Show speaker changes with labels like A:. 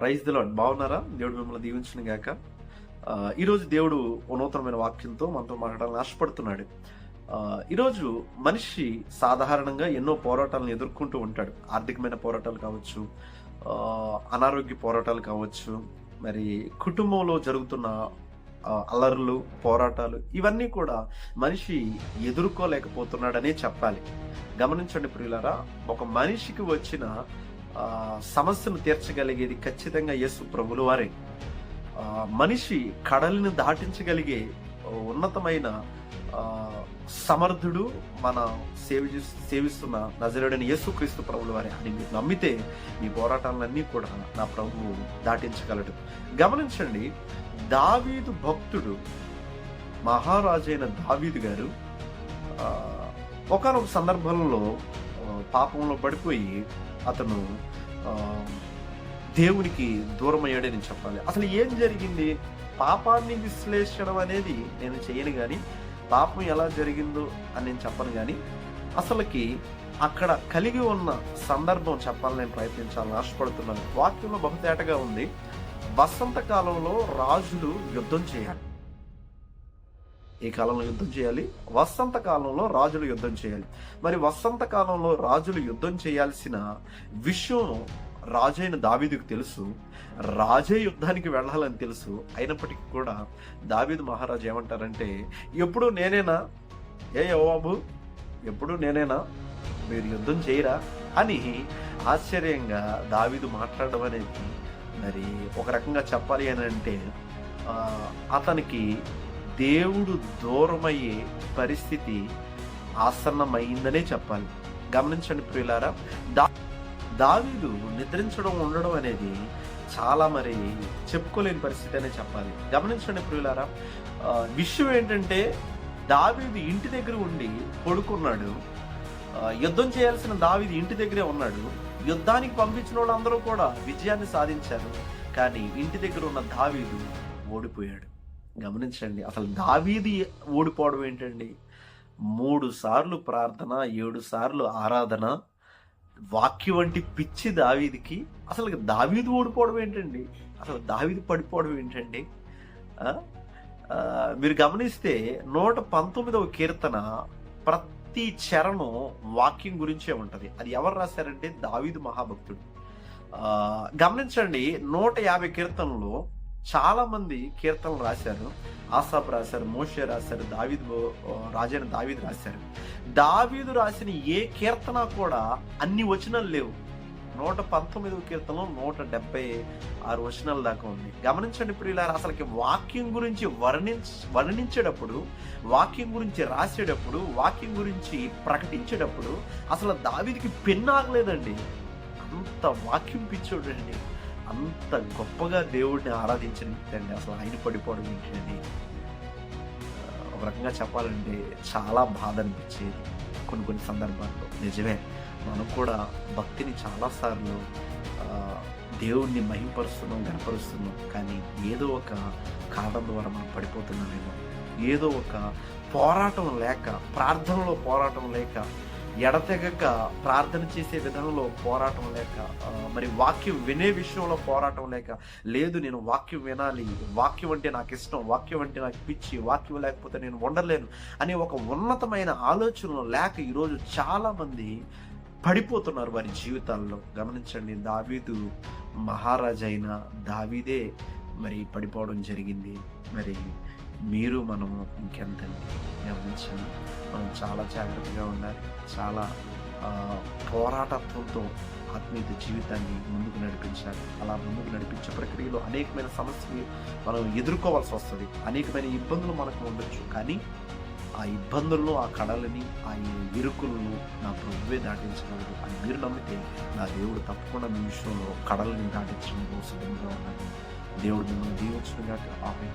A: Praise దిలో బాగున్నారా? దేవుడు మిమ్మల్ని దీవించిన గాక ఈరోజు దేవుడు ఓ నూతనమైన వాక్యంతో మనతో మాట్లాడాలని ఆశపడుతున్నాడు. ఈరోజు మనిషి సాధారణంగా ఎన్నో పోరాటాలను ఎదుర్కొంటూ ఉంటాడు. ఆర్థికమైన పోరాటాలు కావచ్చు అనారోగ్య పోరాటాలు కావచ్చు మరి కుటుంబంలో జరుగుతున్న అల్లర్లు పోరాటాలు ఇవన్నీ కూడా మనిషి ఎదుర్కోలేకపోతున్నాడనే చెప్పాలి. గమనించండి ప్రియులారా ఒక మనిషికి వచ్చిన సమస్యను తీర్చగలిగేది ఖచ్చితంగా యేసు ప్రభులు వారే. మనిషి కడలిని దాటించగలిగే ఉన్నతమైన సమర్థుడు మన సేవి సేవిస్తున్న నజరుడైన యేసుక్రీస్తు ప్రభుల వారే. అని మీరు నమ్మితే మీ పోరాటాలన్నీ కూడా నా ప్రభువు దాటించగలడు. గమనించండి దావీదు భక్తుడు మహారాజైన దావీదు గారు ఒకనొక సందర్భంలో పాపంలో పడిపోయి అతను దేవునికి దూరమయ్యాడే నేను చెప్పాలి. అసలు ఏం జరిగింది? పాపాన్ని విశ్లేషణం అనేది నేను చేయను కానీ పాపం ఎలా జరిగిందో అని నేను చెప్పను కానీ అసలుకి అక్కడ కలిగి ఉన్న సందర్భం చెప్పాలని నేను ప్రయత్నించాలని ఆశపడుతున్నాను. వాక్యంలో బహుతేటగా ఉంది వసంత కాలంలో రాజులు యుద్ధం చేయాలి. ఈ కాలంలో యుద్ధం చేయాలి. వసంత కాలంలో రాజులు యుద్ధం చేయాలి. మరి వసంత కాలంలో రాజులు యుద్ధం చేయాల్సిన విషయం రాజైన దావీదుకు తెలుసు. రాజే యుద్ధానికి వెళ్ళాలని తెలుసు. అయినప్పటికీ కూడా దావీదు మహారాజు ఏమంటారంటే ఎప్పుడు నేనేనా? ఏ యోబాబు ఎప్పుడు నేనేనా? మీరు యుద్ధం చేయరా? అని ఆశ్చర్యంగా దావీదు మాట్లాడడం అనేది మరి ఒక రకంగా చెప్పాలి అని అంటే అతనికి దేవుడు దూరమయ్యే పరిస్థితి ఆసన్నమైందనే చెప్పాలి. గమనించండి ప్రియులారా దా దావీదు నిద్రించడం ఉండడం అనేది చాలా మరి చెప్పుకోలేని పరిస్థితి అనే చెప్పాలి. గమనించండి ప్రియులారా విషయం ఏంటంటే దావీదు ఇంటి దగ్గర ఉండి పడుకున్నాడు. యుద్ధం చేయాల్సిన దావీదు ఇంటి దగ్గరే ఉన్నాడు. యుద్ధానికి పంపించిన వాళ్ళందరూ కూడా విజయాన్ని సాధించారు. కానీ ఇంటి దగ్గర ఉన్న దావీదు ఓడిపోయాడు. గమనించండి. అసలు దావీది ఓడిపోవడం ఏంటండి? మూడు సార్లు ప్రార్థన ఏడు సార్లు ఆరాధన వాక్యం వంటి పిచ్చి దావీదికి అసలు దావీదు ఓడిపోవడం ఏంటండి? అసలు దావీది పడిపోవడం ఏంటండి? మీరు గమనిస్తే నూట పంతొమ్మిదవ కీర్తన ప్రతి చరణం వాక్యం గురించే ఉంటుంది. అది ఎవరు రాశారంటే దావీదు మహాభక్తుడు. గమనించండి నూట యాభై కీర్తనలు చాలా మంది కీర్తనలు రాశారు ఆసాప్ రాశారు మోషే రాశారు దావీద్ రాజైన దావీద్ రాశారు. దావీదు రాసిన ఏ కీర్తన కూడా అన్ని వచనాలు లేవు. నూట పంతొమ్మిదవ కీర్తనలో నూట డెబ్బై ఆరు వచనాల దాకా ఉంది. గమనించండి ఇప్పుడు ఇలా అసలుకి వాక్యం గురించి వర్ణించ వర్ణించేటప్పుడు వాక్యం గురించి రాసేటప్పుడు వాక్యం గురించి ప్రకటించేటప్పుడు అసలు దావీదికి పెన్నాగలేదండి అంత వాక్యం పిచ్చోడండి. అంత గొప్పగా దేవుడిని ఆరాధించిన అండి. అసలు ఆయన పడిపోవడం ఏంటండి ఒక రకంగా చెప్పాలంటే చాలా బాధ అనిపించేది కొన్ని కొన్ని సందర్భాల్లో. నిజమే మనం కూడా భక్తిని చాలాసార్లు దేవుణ్ణి మహింపరుస్తున్నాం గనపరుస్తున్నాం కానీ ఏదో ఒక కారణం ద్వారా మనం పడిపోతున్నామేమో. ఏదో ఒక పోరాటం లేక ప్రార్థనలో పోరాటం లేక ఎడతెగక ప్రార్థన చేసే విధానంలో పోరాటం లేక మరి వాక్యం వినే విషయంలో పోరాటం లేక లేదు నేను వాక్యం వినాలి వాక్యం అంటే నాకు ఇష్టం వాక్యం అంటే నాకు పిచ్చి వాక్యం లేకపోతే నేను ఉండలేను అనే ఒక ఉన్నతమైన ఆలోచనలు లేక ఈరోజు చాలామంది పడిపోతున్నారు వారి జీవితాల్లో. గమనించండి దావీదు మహారాజైన దావీదే మరి పడిపోవడం జరిగింది. మరి మీరు మనము ఇంకెంతండి గమనించండి మనం చాలా జాగ్రత్తగా ఉండాలి. చాలా పోరాటత్వంతో ఆత్మీయత జీవితాన్ని ముందుకు నడిపించాలి. అలా ముందుకు నడిపించే ప్రక్రియలో అనేకమైన సమస్యలు మనం ఎదుర్కోవాల్సి వస్తుంది. అనేకమైన ఇబ్బందులు మనకు ఉండొచ్చు. కానీ ఆ ఇబ్బందులను ఆ కడలని ఆ ఇరుకులను నా ప్రభువే దాటించగలడు అని మీరు నమ్మితే నా దేవుడు తప్పకుండా మీ విషయంలో కడలని దాటించడం సిద్ధంగా ఉన్నాడు దేవుడు మిమ్మల్ని దీవించడం కాక ఆమె